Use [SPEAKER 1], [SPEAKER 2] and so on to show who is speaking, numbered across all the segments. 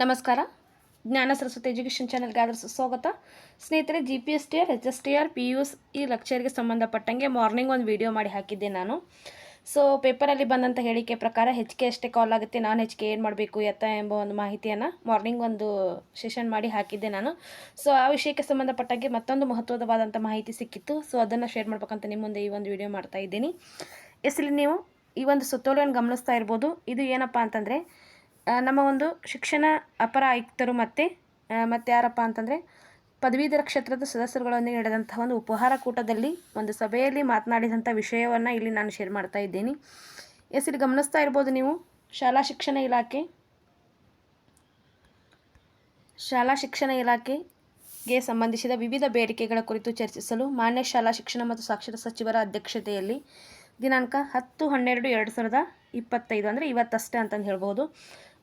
[SPEAKER 1] ನಮಸ್ಕಾರ. ಜ್ಞಾನ ಸರಸ್ವತಿ ಎಜುಕೇಷನ್ ಚಾನಲ್ಗೆ ಆದರೂ ಸುಸ್ವಾಗತ ಸ್ನೇಹಿತರೆ G P S T R H S T R P U S ಈ ಲೆಕ್ಚರ್ಗೆ ಸಂಬಂಧಪಟ್ಟಂಗೆ ಮಾರ್ನಿಂಗ್ ಒಂದು ವಿಡಿಯೋ ಮಾಡಿ ಹಾಕಿದ್ದೆ ನಾನು. ಸೊ ಪೇಪರಲ್ಲಿ ಬಂದಂಥ ಹೇಳಿಕೆ ಪ್ರಕಾರ ಹೆಚ್ ಕೆ ಅಷ್ಟೇ ಕಾಲ್ ಆಗುತ್ತೆ. ನಾನು ಹೆಚ್ ಕೆ ಏನು ಮಾಡಬೇಕು, ಎತ್ತ ಎಂಬ ಒಂದು ಮಾಹಿತಿಯನ್ನು ಮಾರ್ನಿಂಗ್ ಒಂದು ಸೆಷನ್ ಮಾಡಿ ಹಾಕಿದ್ದೆ ನಾನು. ಸೊ ಆ ವಿಷಯಕ್ಕೆ ಸಂಬಂಧಪಟ್ಟಂಗೆ ಮತ್ತೊಂದು ಮಹತ್ವದವಾದಂಥ ಮಾಹಿತಿ ಸಿಕ್ಕಿತ್ತು. ಸೊ ಅದನ್ನು ಶೇರ್ ಮಾಡ್ಬೇಕಂತ ನಿಮ್ಮ ಮುಂದೆ ಈ ಒಂದು ವಿಡಿಯೋ ಮಾಡ್ತಾ ಇದ್ದೀನಿ. ಎಸ್ ನೀವು ಈ ಒಂದು ಸುತ್ತೋಲೆಯನ್ನು ಗಮನಿಸ್ತಾ ಇರ್ಬೋದು. ಇದು ಏನಪ್ಪ ಅಂತಂದರೆ ನಮ್ಮ ಒಂದು ಶಿಕ್ಷಣ ಅಪರ ಆಯುಕ್ತರು ಮತ್ತು ಮತ್ತು ಯಾರಪ್ಪ ಅಂತಂದರೆ ಪದವೀಧರ ಕ್ಷೇತ್ರದ ಸದಸ್ಯರುಗಳೊಂದಿಗೆ ನಡೆದಂತಹ ಒಂದು ಉಪಹಾರ ಕೂಟದಲ್ಲಿ ಒಂದು ಸಭೆಯಲ್ಲಿ ಮಾತನಾಡಿದಂಥ ವಿಷಯವನ್ನು ಇಲ್ಲಿ ನಾನು ಶೇರ್ ಮಾಡ್ತಾ ಇದ್ದೀನಿ. ಎಸ್, ಇಲ್ಲಿ ಗಮನಿಸ್ತಾ ಇರ್ಬೋದು ನೀವು, ಶಾಲಾ ಶಿಕ್ಷಣ ಇಲಾಖೆ, ಶಾಲಾ ಶಿಕ್ಷಣ ಇಲಾಖೆಗೆ ಸಂಬಂಧಿಸಿದ ವಿವಿಧ ಬೇಡಿಕೆಗಳ ಕುರಿತು ಚರ್ಚಿಸಲು ಮಾನ್ಯ ಶಾಲಾ ಶಿಕ್ಷಣ ಮತ್ತು ಸಾಕ್ಷರತಾ ಸಚಿವರ ಅಧ್ಯಕ್ಷತೆಯಲ್ಲಿ ದಿನಾಂಕ ಹತ್ತು ಹನ್ನೆರಡು ಎರಡು ಸಾವಿರದ ಇಪ್ಪತ್ತೈದು, ಅಂದರೆ ಇವತ್ತಷ್ಟೇ ಅಂತಂದು ಹೇಳ್ಬೋದು.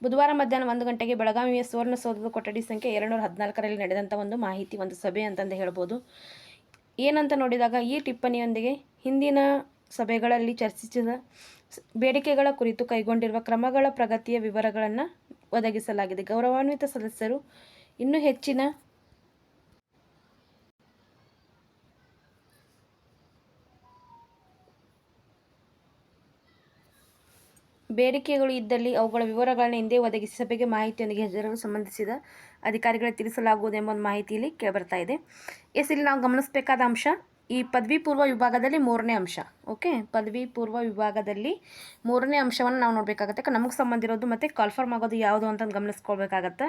[SPEAKER 1] ಬುಧವಾರ ಮಧ್ಯಾಹ್ನ ಒಂದು ಗಂಟೆಗೆ ಬೆಳಗಾವಿಯ ಸುವರ್ಣಸೌಧದ ಕೊಠಡಿ ಸಂಖ್ಯೆ ಎರಡುನೂರ ಹದಿನಾಲ್ಕರಲ್ಲಿ ನಡೆದಂಥ ಒಂದು ಮಾಹಿತಿ ಒಂದು ಸಭೆ ಅಂತಂದು ಹೇಳ್ಬೋದು. ಏನಂತ ನೋಡಿದಾಗ ಈ ಟಿಪ್ಪಣಿಯೊಂದಿಗೆ ಹಿಂದಿನ ಸಭೆಗಳಲ್ಲಿ ಚರ್ಚಿಸಿದ ಬೇಡಿಕೆಗಳ ಕುರಿತು ಕೈಗೊಂಡಿರುವ ಕ್ರಮಗಳ ಪ್ರಗತಿಯ ವಿವರಗಳನ್ನು ಒದಗಿಸಲಾಗಿದೆ. ಗೌರವಾನ್ವಿತ ಸದಸ್ಯರು, ಇನ್ನೂ ಹೆಚ್ಚಿನ ಬೇಡಿಕೆಗಳು ಇದ್ದಲ್ಲಿ ಅವುಗಳ ವಿವರಗಳನ್ನು ಹಿಂದೆ ಒದಗಿಸಿ ಸಭೆಗೆ ಮಾಹಿತಿಯೊಂದಿಗೆ ಹೆಸರು ಸಂಬಂಧಿಸಿದ ಅಧಿಕಾರಿಗಳಿಗೆ ತಿಳಿಸಲಾಗುವುದು ಎಂಬ ಒಂದು ಮಾಹಿತಿ ಇಲ್ಲಿ ಕೇಳಿಬರ್ತಾ ಇದೆ. ಎಸ್, ಇಲ್ಲಿ ನಾವು ಗಮನಿಸಬೇಕಾದ ಅಂಶ, ಈ ಪದವಿ ಪೂರ್ವ ವಿಭಾಗದಲ್ಲಿ ಮೂರನೇ ಅಂಶ, ಓಕೆ? ಪದವಿ ಪೂರ್ವ ವಿಭಾಗದಲ್ಲಿ ಮೂರನೇ ಅಂಶವನ್ನು ನಾವು ನೋಡಬೇಕಾಗತ್ತೆ. ನಮಗೆ ಸಂಬಂಧ ಇರೋದು ಮತ್ತು ಕಾಲ್ಫರ್ಮ್ ಆಗೋದು ಯಾವುದು ಅಂತ ಗಮನಿಸ್ಕೊಳ್ಬೇಕಾಗತ್ತೆ.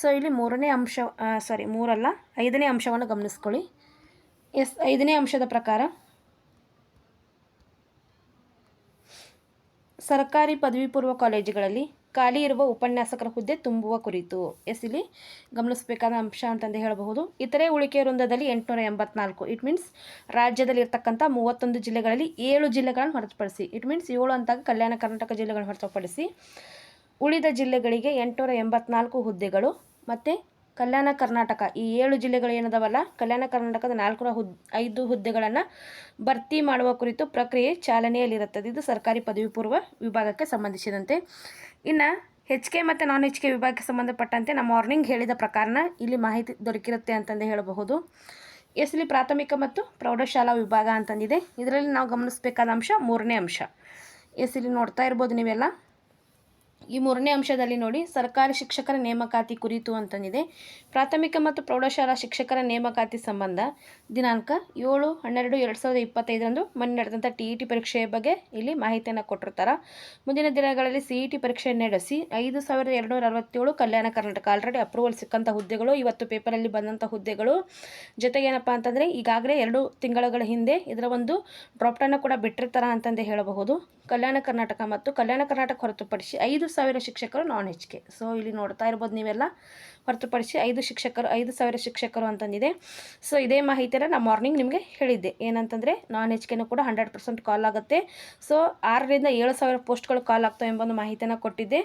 [SPEAKER 1] ಸೊ, ಇಲ್ಲಿ ಮೂರನೇ ಅಂಶ ಸಾರಿ ಮೂರಲ್ಲ, ಐದನೇ ಅಂಶವನ್ನು ಗಮನಿಸ್ಕೊಳ್ಳಿ. ಎಸ್, ಐದನೇ ಅಂಶದ ಪ್ರಕಾರ ಸರ್ಕಾರಿ ಪದವಿ ಪೂರ್ವ ಕಾಲೇಜುಗಳಲ್ಲಿ ಖಾಲಿ ಇರುವ ಉಪನ್ಯಾಸಕರ ಹುದ್ದೆ ತುಂಬುವ ಕುರಿತು ಎಸ್ ಇಲ್ಲಿ ಗಮನಿಸಬೇಕಾದ ಅಂಶ ಅಂತಂದು ಹೇಳಬಹುದು. ಇತರೆ ಉಳಿಕೆ ವೃಂದದಲ್ಲಿ ಎಂಟುನೂರ ಎಂಬತ್ನಾಲ್ಕು ಇಟ್ ಮೀನ್ಸ್ ರಾಜ್ಯದಲ್ಲಿ ಇರ್ತಕ್ಕಂಥ ಮೂವತ್ತೊಂದು ಜಿಲ್ಲೆಗಳಲ್ಲಿ ಏಳು ಜಿಲ್ಲೆಗಳನ್ನು ಹೊರತುಪಡಿಸಿ ಇಟ್ ಮೀನ್ಸ್ ಏಳು ಅಂತಾಗ ಕಲ್ಯಾಣ ಕರ್ನಾಟಕ ಜಿಲ್ಲೆಗಳನ್ನು ಹೊರತುಪಡಿಸಿ ಉಳಿದ ಜಿಲ್ಲೆಗಳಿಗೆ ಎಂಟುನೂರ ಎಂಬತ್ನಾಲ್ಕು ಹುದ್ದೆಗಳು ಮತ್ತು ಕಲ್ಯಾಣ ಕರ್ನಾಟಕ. ಈ ಏಳು ಜಿಲ್ಲೆಗಳು ಏನದವಲ್ಲ? ಕಲ್ಯಾಣ ಕರ್ನಾಟಕದ ನಾಲ್ಕುನೂರ ಹುದ್, ಐದು ಹುದ್ದೆಗಳನ್ನು ಭರ್ತಿ ಮಾಡುವ ಕುರಿತು ಪ್ರಕ್ರಿಯೆ ಚಾಲನೆಯಲ್ಲಿರುತ್ತದೆ. ಇದು ಸರ್ಕಾರಿ ಪದವಿ ಪೂರ್ವ ವಿಭಾಗಕ್ಕೆ ಸಂಬಂಧಿಸಿದಂತೆ. ಇನ್ನು ಹೆಚ್ ಕೆ ಮತ್ತು ನಾನ್ ಹೆಚ್ ಕೆ ವಿಭಾಗಕ್ಕೆ ಸಂಬಂಧಪಟ್ಟಂತೆ ನಮ್ಮ ಮಾರ್ನಿಂಗ್ ಹೇಳಿದ ಪ್ರಕಾರನ ಇಲ್ಲಿ ಮಾಹಿತಿ ದೊರಕಿರುತ್ತೆ ಅಂತಂದು ಹೇಳಬಹುದು. ಎಸ್ ಇಲ್ಲಿ ಪ್ರಾಥಮಿಕ ಮತ್ತು ಪ್ರೌಢಶಾಲಾ ವಿಭಾಗ ಅಂತಂದಿದೆ. ಇದರಲ್ಲಿ ನಾವು ಗಮನಿಸಬೇಕಾದ ಅಂಶ ಮೂರನೇ ಅಂಶ. ಎಸ್ ಇಲ್ಲಿ ನೋಡ್ತಾ ಇರ್ಬೋದು ನೀವೆಲ್ಲ. ಈ ಮೂರನೇ ಅಂಶದಲ್ಲಿ ನೋಡಿ, ಸರ್ಕಾರಿ ಶಿಕ್ಷಕರ ನೇಮಕಾತಿ ಕುರಿತು ಅಂತಂದಿದೆ. ಪ್ರಾಥಮಿಕ ಮತ್ತು ಪ್ರೌಢಶಾಲಾ ಶಿಕ್ಷಕರ ನೇಮಕಾತಿ ಸಂಬಂಧ ದಿನಾಂಕ ಏಳು ಹನ್ನೆರಡು ಎರಡು ಸಾವಿರದ ಇಪ್ಪತ್ತೈದರಂದು ಮೊನ್ನೆ ನಡೆದಂಥ ಟಿ ಇ ಟಿ ಪರೀಕ್ಷೆಯ ಬಗ್ಗೆ ಇಲ್ಲಿ ಮಾಹಿತಿಯನ್ನು ಕೊಟ್ಟಿರ್ತಾರೆ. ಮುಂದಿನ ದಿನಗಳಲ್ಲಿ ಸಿ ಇ ಟಿ ಪರೀಕ್ಷೆ ನಡೆಸಿ ಐದು ಸಾವಿರದ ಎರಡುನೂರ ಅರವತ್ತೇಳು ಕಲ್ಯಾಣ ಕರ್ನಾಟಕ ಆಲ್ರೆಡಿ ಅಪ್ರೂವಲ್ ಸಿಕ್ಕಂಥ ಹುದ್ದೆಗಳು, ಇವತ್ತು ಪೇಪರಲ್ಲಿ ಬಂದಂಥ ಹುದ್ದೆಗಳು. ಜೊತೆಗೆ ಏನಪ್ಪ ಅಂತಂದರೆ, ಈಗಾಗಲೇ ಎರಡು ತಿಂಗಳುಗಳ ಹಿಂದೆ ಇದರ ಒಂದು ಡ್ರಾಪ್ಟನ್ನು ಕೂಡ ಬಿಟ್ಟಿರ್ತಾರ ಅಂತಂದೇ ಹೇಳಬಹುದು. ಕಲ್ಯಾಣ ಕರ್ನಾಟಕ ಮತ್ತು ಕಲ್ಯಾಣ ಕರ್ನಾಟಕ ಹೊರತುಪಡಿಸಿ ಐದು ಸಾವಿರ ಶಿಕ್ಷಕರು ನಾನ್ ಎಚ್ ಕೆ ಸೊ ಇಲ್ಲಿ ನೋಡ್ತಾ ಇರ್ಬೋದು ನೀವೆಲ್ಲ. ಹೊರತುಪಡಿಸಿ ಐದು ಶಿಕ್ಷಕರು, ಐದು ಸಾವಿರ ಶಿಕ್ಷಕರು ಅಂತಂದಿದೆ. ಸೊ ಇದೇ ಮಾಹಿತಿಯನ್ನು ನಾನು ಮಾರ್ನಿಂಗ್ ನಿಮಗೆ ಹೇಳಿದ್ದೆ. ಏನಂತಂದರೆ ನಾನ್ ಎಚ್ ಕೆನೂ ಕೂಡ ಹಂಡ್ರೆಡ್ ಪರ್ಸೆಂಟ್ ಕಾಲ್ ಆಗುತ್ತೆ. ಸೊ ಆರರಿಂದ ಏಳು ಸಾವಿರ ಪೋಸ್ಟ್ಗಳು ಕಾಲ್ ಆಗ್ತವೆ ಎಂಬ ಒಂದು ಮಾಹಿತಿಯನ್ನು ಕೊಟ್ಟಿದ್ದೆ.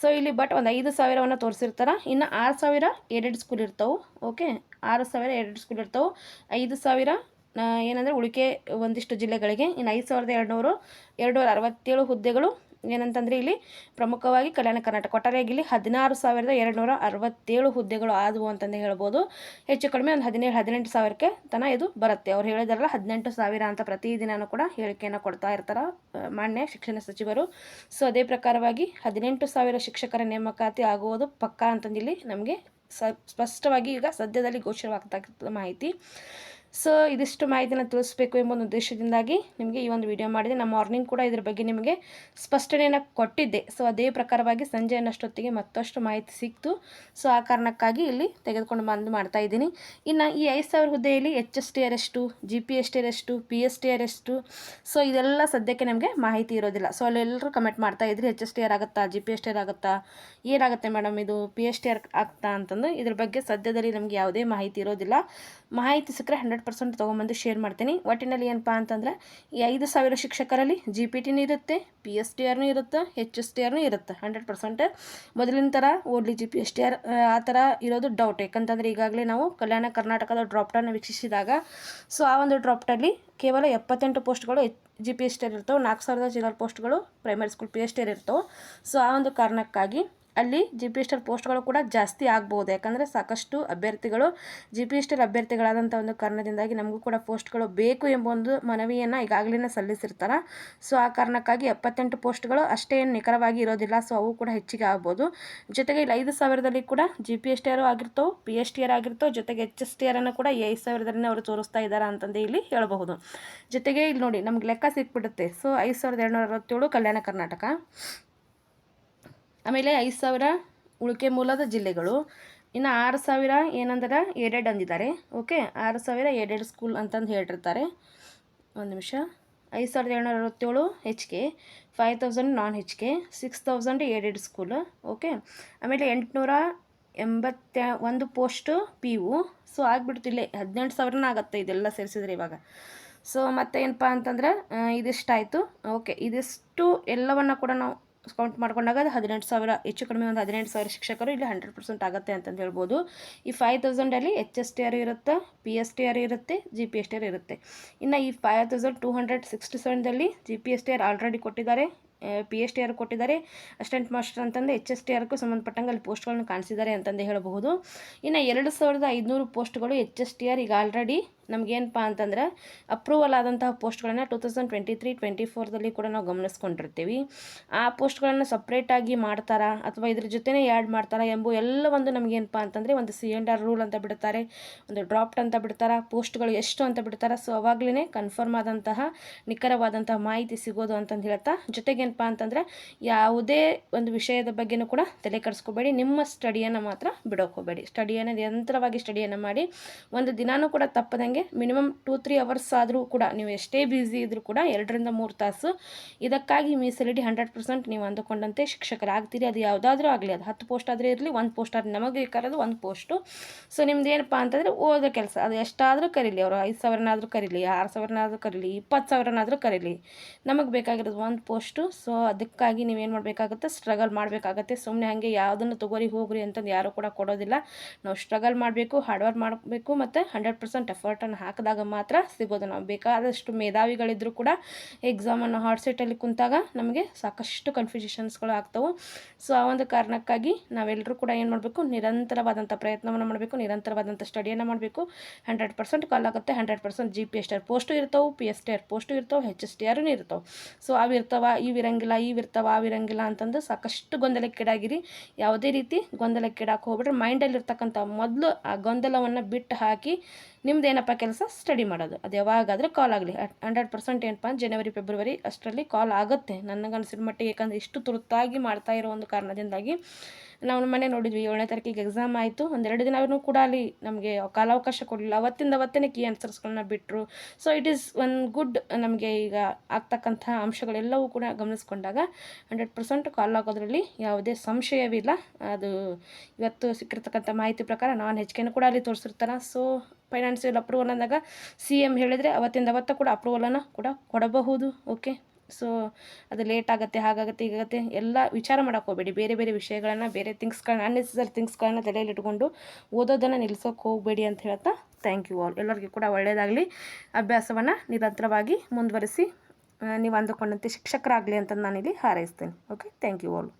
[SPEAKER 1] ಸೊ ಇಲ್ಲಿ ಬಟ್ ಒಂದು ಐದು ಸಾವಿರವನ್ನು ತೋರಿಸಿರ್ತಾರೆ. ಇನ್ನು ಆರು ಸಾವಿರ ಎರಡೆರಡು ಸ್ಕೂಲ್ ಇರ್ತವೆ. ಓಕೆ ಆರು ಸಾವಿರ ಎರಡೆರಡು ಸ್ಕೂಲ್ ಇರ್ತವೆ. ಐದು ಸಾವಿರ ಏನಂದರೆ ಉಳಿಕೆ ಒಂದಿಷ್ಟು ಜಿಲ್ಲೆಗಳಿಗೆ ಇನ್ನು ಐದು ಸಾವಿರದ ಎರಡುನೂರು, ಎರಡುನೂರ ಅರವತ್ತೇಳು ಹುದ್ದೆಗಳು ಏನಂತಂದರೆ ಇಲ್ಲಿ ಪ್ರಮುಖವಾಗಿ ಕಲ್ಯಾಣ ಕರ್ನಾಟಕ ಒಟ್ಟಾರೆಯಾಗಿ ಇಲ್ಲಿ ಹದಿನಾರು ಸಾವಿರದ ಎರಡುನೂರ ಅರವತ್ತೇಳು ಹುದ್ದೆಗಳು ಆದವು ಅಂತಂದು ಹೇಳ್ಬೋದು. ಹೆಚ್ಚು ಕಡಿಮೆ ಒಂದು ಹದಿನೇಳು, ಹದಿನೆಂಟು ಸಾವಿರಕ್ಕೆ ತನ ಇದು ಬರುತ್ತೆ. ಅವ್ರು ಹೇಳಿದಾರಲ್ಲ ಹದಿನೆಂಟು ಸಾವಿರ ಅಂತ ಪ್ರತಿದಿನನೂ ಕೂಡ ಹೇಳಿಕೆಯನ್ನು ಕೊಡ್ತಾ ಇರ್ತಾರೆ ಮಾನ್ಯ ಶಿಕ್ಷಣ ಸಚಿವರು. ಸೊ ಅದೇ ಪ್ರಕಾರವಾಗಿ ಹದಿನೆಂಟು ಸಾವಿರ ಶಿಕ್ಷಕರ ನೇಮಕಾತಿ ಆಗುವುದು ಪಕ್ಕಾ ಅಂತಂದಿಲ್ಲಿ ನಮಗೆ ಸ್ಪಷ್ಟವಾಗಿ ಈಗ ಸದ್ಯದಲ್ಲಿ ಘೋಷಣವಾಗ್ತಾ ಮಾಹಿತಿ. ಸೊ, ಇದಿಷ್ಟು ಮಾಹಿತಿನ ತಿಳಿಸ್ಬೇಕು ಎಂಬ ಒಂದು ಉದ್ದೇಶದಿಂದಾಗಿ ನಿಮಗೆ ಈ ಒಂದು ವಿಡಿಯೋ ಮಾಡಿದೆ. ನಮ್ಮ ಮಾರ್ನಿಂಗ್ ಕೂಡ ಇದ್ರ ಬಗ್ಗೆ ನಿಮಗೆ ಸ್ಪಷ್ಟನೆಯನ್ನು ಕೊಟ್ಟಿದ್ದೆ. ಸೊ ಅದೇ ಪ್ರಕಾರವಾಗಿ ಸಂಜೆ ಅನ್ನಷ್ಟೊತ್ತಿಗೆ ಮತ್ತಷ್ಟು ಮಾಹಿತಿ ಸಿಕ್ತು. ಸೊ ಆ ಕಾರಣಕ್ಕಾಗಿ ಇಲ್ಲಿ ತೆಗೆದುಕೊಂಡು ಬಂದು ಮಾಡ್ತಾ ಇದ್ದೀನಿ. ಇನ್ನು ಈ ಐದು ಸಾವಿರ ಹುದ್ದೆಯಲ್ಲಿ ಎಚ್ ಎಸ್ ಟಿ ಆರ್ ಎಷ್ಟು G P S T R ಎಷ್ಟು ಪಿ ಎಸ್ ಟಿ ಆರ್ ಎಷ್ಟು? ಸೊ ಇದೆಲ್ಲ ಸದ್ಯಕ್ಕೆ ನಮಗೆ ಮಾಹಿತಿ ಇರೋದಿಲ್ಲ. ಸೊ ಅಲ್ಲೆಲ್ಲರೂ ಕಮೆಂಟ್ ಮಾಡ್ತಾ ಇದ್ರಿ ಎಚ್ ಎಸ್ ಟಿ ಆರ್ ಆಗುತ್ತಾ G P S T R ಆಗುತ್ತಾ, ಏನಾಗುತ್ತೆ ಮೇಡಮ್ ಇದು ಪಿ ಎಸ್ ಟಿ ಆರ್ ಆಗ್ತಾ ಅಂತಂದು. ಇದ್ರ ಬಗ್ಗೆ ಸದ್ಯದಲ್ಲಿ ನಮಗೆ ಯಾವುದೇ ಮಾಹಿತಿ ಇರೋದಿಲ್ಲ. ಮಾಹಿತಿ ಸಿಕ್ಕರೆ ಹಂಡ್ರೆಡ್ ಪರ್ಸೆಂಟ್ ತೊಗೊಂಬಂದು ಶೇರ್ ಮಾಡ್ತೀನಿ. ಒಟ್ಟಿನಲ್ಲಿ ಏನಪ್ಪ ಅಂತಂದ್ರೆ, ಈ ಐದು ಸಾವಿರ ಶಿಕ್ಷಕರಲ್ಲಿ ಜಿ ಪಿ ಟಿನೂ ಇರುತ್ತೆ ಪಿ ಎಸ್ ಟಿ ಆರ್ನೂ ಇರುತ್ತೆ ಎಚ್ ಎಸ್ ಟಿ ಆರ್ನೂ ಇರುತ್ತೆ. ಹಂಡ್ರೆಡ್ ಪರ್ಸೆಂಟ್ ಮೊದಲಿನ ಥರ ಓಡ್ಲಿ G P S T R ಆ ಥರ ಇರೋದು ಡೌಟ್ ಯಾಕಂತಂದರೆ ಈಗಾಗಲೇ ನಾವು ಕಲ್ಯಾಣ ಕರ್ನಾಟಕದ ಡ್ರಾಪ್ಟನ್ನು ವೀಕ್ಷಿಸಿದಾಗ ಸೊ ಆ ಒಂದು ಡ್ರಾಪ್ಟಲ್ಲಿ ಕೇವಲ ಎಪ್ಪತ್ತೆಂಟು ಪೋಸ್ಟ್ಗಳು G P S T R ಇರ್ತವೆ, ನಾಲ್ಕು ಸಾವಿರದ ಜಿಲ್ಲಾ ಪೋಸ್ಟ್ಗಳು primary school P S T R ಇರ್ತವೆ. ಸೊ ಆ ಒಂದು ಕಾರಣಕ್ಕಾಗಿ ಅಲ್ಲಿ ಜಿ ಪಿ ಎಸ್ಟರ್ ಪೋಸ್ಟ್ಗಳು ಕೂಡ ಜಾಸ್ತಿ ಆಗ್ಬೋದು. ಯಾಕಂದರೆ ಸಾಕಷ್ಟು ಅಭ್ಯರ್ಥಿಗಳು ಜಿ ಪಿ ಎಸ್ಟರ್ ಅಭ್ಯರ್ಥಿಗಳಾದಂಥ ಒಂದು ಕಾರಣದಿಂದಾಗಿ ನಮಗೂ ಕೂಡ ಪೋಸ್ಟ್ಗಳು ಬೇಕು ಎಂಬ ಒಂದು ಮನವಿಯನ್ನು ಈಗಾಗಲೇ ಸಲ್ಲಿಸಿರ್ತಾರೆ. ಸೊ, ಆ ಕಾರಣಕ್ಕಾಗಿ ಎಪ್ಪತ್ತೆಂಟು ಪೋಸ್ಟ್ಗಳು ಅಷ್ಟೇ ನಿಖರವಾಗಿ ಇರೋದಿಲ್ಲ. ಸೊ, ಅವು ಕೂಡ ಹೆಚ್ಚಿಗೆ ಆಗ್ಬೋದು. ಜೊತೆಗೆ ಇಲ್ಲಿ ಐದು ಸಾವಿರದಲ್ಲಿ ಕೂಡ ಜಿ ಪಿ ಎಸ್ ಟಿ ಆರು ಆಗಿರ್ತವೆ ಪಿ ಎಸ್ ಟಿ ಆರ್ ಆಗಿರ್ತವೆ ಜೊತೆಗೆ ಎಚ್ ಎಸ್ ಟಿ ಆರನ್ನು ಕೂಡ ಈ ಐದು ಸಾವಿರದಲ್ಲಿ ಅವರು ತೋರಿಸ್ತಾ ಇದ್ದಾರೆ ಅಂತಂದು ಇಲ್ಲಿ ಹೇಳಬಹುದು. ಜೊತೆಗೆ ಇಲ್ಲಿ ನೋಡಿ, ನಮ್ಗೆ ಲೆಕ್ಕ ಸಿಕ್ಬಿಡುತ್ತೆ. ಸೊ, ಐದು ಸಾವಿರದ ಎರಡುನೂರ ಅರವತ್ತೇಳು ಕಲ್ಯಾಣ ಕರ್ನಾಟಕ. ಆಮೇಲೆ ಐದು ಸಾವಿರ ಉಳಿಕೆ ಮೂಲದ ಜಿಲ್ಲೆಗಳು. ಇನ್ನು ಆರು ಸಾವಿರ ಏನಂದ್ರೆ ಏಡೆಡ್ ಅಂದಿದ್ದಾರೆ. ಓಕೆ ಆರು ಸಾವಿರ ಏಡೆಡ್ ಸ್ಕೂಲ್ ಅಂತಂದು ಹೇಳಿರ್ತಾರೆ ಒಂದು ನಿಮಿಷ. ಐದು ಸಾವಿರದ ಏಳ್ನೂರ ಅರವತ್ತೇಳು H K five thousand non H K six thousand aided school okay ಆಮೇಲೆ ಎಂಟುನೂರ ಎಂಬತ್ತ ಒಂದು ಪೋಸ್ಟು ಪಿ ಯು ಸೊ ಆಗಿಬಿಡ್ತಿಲ್ಲೇ ಹದಿನೆಂಟು ಸಾವಿರನ ಆಗುತ್ತೆ ಇದೆಲ್ಲ ಸೇರಿಸಿದ್ರೆ ಇವಾಗ. ಸೊ ಮತ್ತೆ ಏನಪ್ಪ ಅಂತಂದ್ರೆ ಇದಿಷ್ಟಾಯಿತು. ಓಕೆ ಇದಿಷ್ಟು ಎಲ್ಲವನ್ನು ಕೂಡ ನಾವು ಕೌಂಟ್ ಮಾಡ್ಕೊಂಡಾಗ ಅದು ಹದಿನೆಂಟು ಸಾವಿರ, ಹೆಚ್ಚು ಕಡಿಮೆ ಒಂದು ಹದಿನೆಂಟು ಸಾವಿರ ಶಿಕ್ಷಕರು ಇಲ್ಲಿ ಹಂಡ್ರೆಡ್ ಪರ್ಸೆಂಟ್ ಆಗುತ್ತೆ ಅಂತಂದು ಹೇಳ್ಬೋದು. ಈ ಫೈವ್ ತೌಸಂಡಲ್ಲಿ ಎಚ್ ಎಸ್ ಟಿ ಆರ್ ಇರುತ್ತೆ? ಪಿ ಎಸ್ ಟಿ ಆರ್ ಇರುತ್ತೆ? G P S T R ಇರುತ್ತೆ? ಇನ್ನು ಈ five thousand two hundred sixty ಸೆವೆನ್ದಲ್ಲಿ G P S T R already ಕೊಟ್ಟಿದ್ದಾರೆ ಪಿ ಎಸ್ ಟಿ ಆರ್ ಕೊಟ್ಟಿದ್ದಾರೆ ಅಸಿಸ್ಟೆಂಟ್ ಮಾಸ್ಟರ್ ಅಂತಂದು H S T ಆರ್ಗೂ ಸಂಬಂಧಪಟ್ಟಂಗೆ ಅಲ್ಲಿ ಪೋಸ್ಟ್ಗಳನ್ನು ಕಾಣಿಸಿದ್ದಾರೆ ಅಂತಂದು ಹೇಳಬಹುದು. ಇನ್ನು ಎರಡು ಸಾವಿರದ ಐದುನೂರು ಪೋಸ್ಟ್ಗಳು ಎಚ್ ಎಸ್ ಟಿ ಆರ್ ಈಗ ಆಲ್ರೆಡಿ ನಮಗೇನಪ್ಪ ಅಂತಂದ್ರೆ ಅಪ್ರೂವಲ್ ಆದಂತಹ ಪೋಸ್ಟ್ಗಳನ್ನು two thousand twenty three twenty ಫೋರ್ದಲ್ಲಿ ಕೂಡ ನಾವು ಗಮನಿಸ್ಕೊಂಡಿರ್ತೀವಿ. ಆ ಪೋಸ್ಟ್ಗಳನ್ನು ಸಪ್ರೇಟಾಗಿ ಮಾಡ್ತಾರಾ ಅಥವಾ ಇದ್ರ ಜೊತೆನೇ ಆ್ಯಡ್ ಮಾಡ್ತಾರಾ ಎಂಬ ಎಲ್ಲ ಒಂದು ನಮಗೇನಪ್ಪ ಅಂತಂದರೆ ಒಂದು ಸಿ ಎಂಡ್ ಆರ್ ರೂಲ್ ಅಂತ ಬಿಡ್ತಾರೆ, ಒಂದು ಡ್ರಾಪ್ಟ್ ಅಂತ ಬಿಡ್ತಾರೆ, ಪೋಸ್ಟ್ಗಳು ಎಷ್ಟು ಅಂತ ಬಿಡ್ತಾರೆ ಸೊ ಅವಾಗಲೇ ಕನ್ಫರ್ಮ್ ಆದಂತಹ, ನಿಖರವಾದಂತಹ ಮಾಹಿತಿ ಸಿಗೋದು ಅಂತಂದು ಹೇಳ್ತಾ ಜೊತೆಗೇನಪ್ಪ ಅಂತಂದ್ರೆ ಯಾವುದೇ ಒಂದು ವಿಷಯದ ಬಗ್ಗೆನೂ ಕೂಡ ತಲೆ ಕೆಡಿಸ್ಕೋಬೇಡಿ, ನಿಮ್ಮ ಸ್ಟಡಿಯನ್ನು ಮಾತ್ರ ಬಿಡೋಕೋಬೇಡಿ ಸ್ಟಡಿಯನ್ನು ನಿರಂತರವಾಗಿ ಸ್ಟಡಿಯನ್ನು ಮಾಡಿ, ಒಂದು ದಿನಾನೂ ಕೂಡ ತಪ್ಪದಂಗೆ ಮಿನಿಮಮ್ ಟೂ ತ್ರೀ ಅವರ್ಸ್ ಆದರೂ ಕೂಡ ನೀವು ಎಷ್ಟೇ ಬ್ಯುಸಿ ಇದ್ದರೂ ಕೂಡ ಎರಡರಿಂದ ಮೂರು ತಾಸು ಇದಕ್ಕಾಗಿ ಮೀಸಲಿಡಿ ಹಂಡ್ರೆಡ್ ಪರ್ಸೆಂಟ್ ನೀವು ಅಂದುಕೊಂಡಂತೆ ಶಿಕ್ಷಕರಾಗ್ತೀರಿ. ಅದು ಯಾವುದಾದ್ರೂ ಆಗಲಿ, ಅದು ಹತ್ತು ಪೋಸ್ಟ್ ಆದರೆ ಇರಲಿ, ಒಂದು ಪೋಸ್ಟ್ ಆದರೆ ನಮಗೆ ಬೇಕಾರೋದು ಒಂದು ಪೋಸ್ಟು ಸೊ ನಿಮ್ದು ಏನಪ್ಪ ಅಂತಂದರೆ ಓದೋ ಕೆಲಸ. ಅದು ಎಷ್ಟಾದರೂ ಕರೀಲಿ, ಅವರು ಐದು ಸಾವಿರನಾದರೂ ಕರೀಲಿ, ಆರು ಸಾವಿರನಾದರೂ ಕರೀಲಿ, ಇಪ್ಪತ್ತು ಸಾವಿರನಾದರೂ ಕರೀಲಿ. ನಮಗೆ ಬೇಕಾಗಿರೋದು ಒಂದು ಪೋಸ್ಟು ಸೊ ಅದಕ್ಕಾಗಿ ನೀವೇನು ಮಾಡಬೇಕಾಗುತ್ತೆ? ಸ್ಟ್ರಗಲ್ ಮಾಡಬೇಕಾಗತ್ತೆ. ಸುಮ್ಮನೆ ಹಾಗೆ ಯಾವುದನ್ನು ತಗೋರಿ, ಹೋಗ್ರಿ ಅಂತಂದು ಯಾರೂ ಕೂಡ ಕೊಡೋದಿಲ್ಲ. ನಾವು ಸ್ಟ್ರಗಲ್ ಮಾಡಬೇಕು ಹಾರ್ಡ್ ವರ್ಕ್ ಮಾಡಬೇಕು ಮತ್ತು ಹಂಡ್ರೆಡ್ ಪರ್ಸೆಂಟ್ ಹಾಕಿದಾಗ ಮಾತ್ರ ಸಿಗೋದು. ನಾವು ಬೇಕಾದಷ್ಟು ಮೇಧಾವಿಗಳಿದ್ದರೂ ಕೂಡ ಎಕ್ಸಾಮನ್ನು ಹಾಟ್ ಸೀಟಲ್ಲಿ ಕುಂತಾಗ ನಮಗೆ ಸಾಕಷ್ಟು ಕನ್ಫ್ಯೂಷನ್ಸ್ಗಳು ಆಗ್ತವೆ. ಸೊ ಆ ಒಂದು ಕಾರಣಕ್ಕಾಗಿ ನಾವೆಲ್ಲರೂ ಕೂಡ ಏನು ಮಾಡಬೇಕು? ನಿರಂತರವಾದಂಥ ಪ್ರಯತ್ನವನ್ನು ಮಾಡಬೇಕು. ನಿರಂತರವಾದಂಥ ಸ್ಟಡಿಯನ್ನು ಮಾಡಬೇಕು. ಹಂಡ್ರೆಡ್ ಪರ್ಸೆಂಟ್ ಕಾಲ್ ಆಗುತ್ತೆ. Hundred percent G P S T R post ಇರ್ತವೆ P S T R post ಇರ್ತವೆ ಹೆಚ್ ಎಸ್ ಟಿ ಆರೂ ಇರ್ತಾವೆ. ಸೊ ಅವು ಇರ್ತಾವ, ಇವು ಇರಂಗಿಲ್ಲ, ಇವು ಇರ್ತಾವ, ಅವು ಇರಂಗಿಲ್ಲ ಅಂತಂದು ಸಾಕಷ್ಟು ಗೊಂದಲಕ್ಕೀಡಾಗಿರಿ. ಯಾವುದೇ ರೀತಿ ಗೊಂದಲಕ್ಕೀಡಾಕೆ ಹೋಗ್ಬಿಟ್ರೆ ಮೈಂಡಲ್ಲಿ ಇರ್ತಕ್ಕಂಥ ಮೊದಲು ಆ ಗೊಂದಲವನ್ನು ಬಿಟ್ಟು ಹಾಕಿ ನಿಮ್ದು ಏನಪ್ಪ ಕೆಲಸ? ಸ್ಟಡಿ ಮಾಡೋದು. ಅದು ಯಾವಾಗಾದರೂ ಕಾಲ್ ಆಗಲಿ. ಹಂಡ್ರೆಡ್ ಪರ್ಸೆಂಟ್ ಏನಪ್ಪ ಜನವರಿ ಫೆಬ್ರವರಿ ಅಷ್ಟರಲ್ಲಿ ಕಾಲ್ ಆಗುತ್ತೆ. ನನಗನ್ಸಿದ ಮಟ್ಟಿಗೆ ಯಾಕಂದರೆ ಇಷ್ಟು ತುರ್ತಾಗಿ ಮಾಡ್ತಾ ಇರೋ ಒಂದು ಕಾರಣದಿಂದಾಗಿ ನಾವು ಮನೆ ನೋಡಿದ್ವಿ. ಏಳನೇ ತಾರೀಕಿಗೆ ಎಕ್ಸಾಮ್ ಆಯಿತು. ಒಂದೆರಡು ದಿನವೂ ಕೂಡ ಅಲ್ಲಿ ನಮಗೆ ಕಾಲಾವಕಾಶ ಕೊಡಲಿಲ್ಲ. ಅವತ್ತಿಂದ ಅವತ್ತೇ ಕೀ ಆನ್ಸರ್ಸ್ಗಳನ್ನ ಬಿಟ್ಟರು so it is one good ನಮಗೆ ಈಗ ಆಗ್ತಕ್ಕಂಥ ಅಂಶಗಳೆಲ್ಲವೂ ಕೂಡ ಗಮನಿಸ್ಕೊಂಡಾಗ ಹಂಡ್ರೆಡ್ ಪರ್ಸೆಂಟ್ ಕಾಲ್ ಆಗೋದ್ರಲ್ಲಿ ಯಾವುದೇ ಸಂಶಯವಿಲ್ಲ. ಅದು ಇವತ್ತು ಸಿಕ್ಕಿರ್ತಕ್ಕಂಥ ಮಾಹಿತಿ ಪ್ರಕಾರ ನಾನ್ ಹೆಚ್ಕೆನೂ ಕೂಡ ಅಲ್ಲಿ ತೋರಿಸಿರ್ತಾರೆ ಸೊ ಫೈನಾನ್ಸಿಯಲ್ ಅಪ್ರೂವಲ್ ಅಂದಾಗ ಸಿ ಎಂ ಹೇಳಿದರೆ ಅವತ್ತಿಂದ ಅವತ್ತ ಕೂಡ ಅಪ್ರೂವಲನ್ನು ಕೂಡ ಕೊಡಬಹುದು ಓಕೆ ಸೊ ಅದು ಲೇಟ್ ಆಗುತ್ತೆ, ಹಾಗಾಗುತ್ತೆ, ಹೀಗಾಗುತ್ತೆ, ಎಲ್ಲ ವಿಚಾರ ಮಾಡೋಕೆ ಹೋಗಬೇಡಿ. ಬೇರೆ ಬೇರೆ ವಿಷಯಗಳನ್ನು, ಬೇರೆ ಥಿಂಗ್ಸ್ಗಳನ್ನ ಅನ್ನೆಸರಿ ಥಿಂಗ್ಸ್ಗಳನ್ನ ತಲೆಯಲ್ಲಿ ಇಟ್ಕೊಂಡು ಓದೋದನ್ನು ನಿಲ್ಲಿಸೋಕೆ ಹೋಗಬೇಡಿ ಅಂತ ಹೇಳ್ತಾ ಥ್ಯಾಂಕ್ ಯು ಆಲ್ ಎಲ್ಲರಿಗೂ ಕೂಡ ಒಳ್ಳೆಯದಾಗಲಿ ಅಭ್ಯಾಸವನ್ನು ನಿರಂತರವಾಗಿ ಮುಂದುವರಿಸಿ ನೀವು ಅಂದುಕೊಂಡಂತೆ ಶಿಕ್ಷಕರಾಗಲಿ ಅಂತ ನಾನಿಲ್ಲಿ ಹಾರೈಸ್ತೇನೆ ಓಕೆ ಥ್ಯಾಂಕ್ ಯು ಆಲ್